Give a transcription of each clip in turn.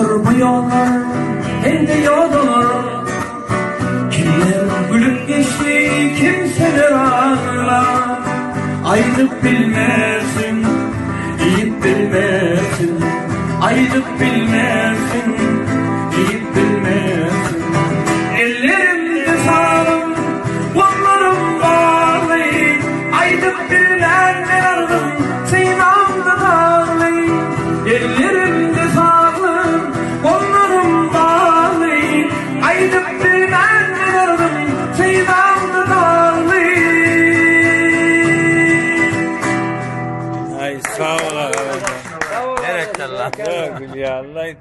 kırpıyorlar hem de yollar Kimler gülüp geçti kimseler ağlar. Ayrılık bilmezsin, iyip bilmezsin. Ayrılık bilmezsin, iyip bilmezsin.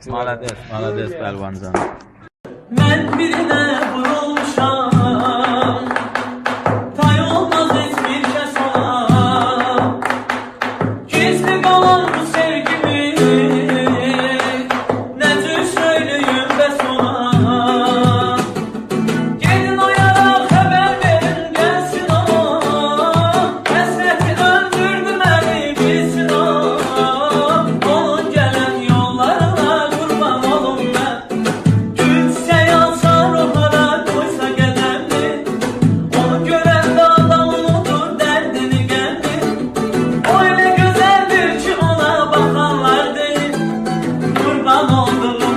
Malades, malades Pervanzan. Ben birine vurulmuşam. Tay olmaz hiçbir şey sana. Gizli kalan bu Pişman oldum.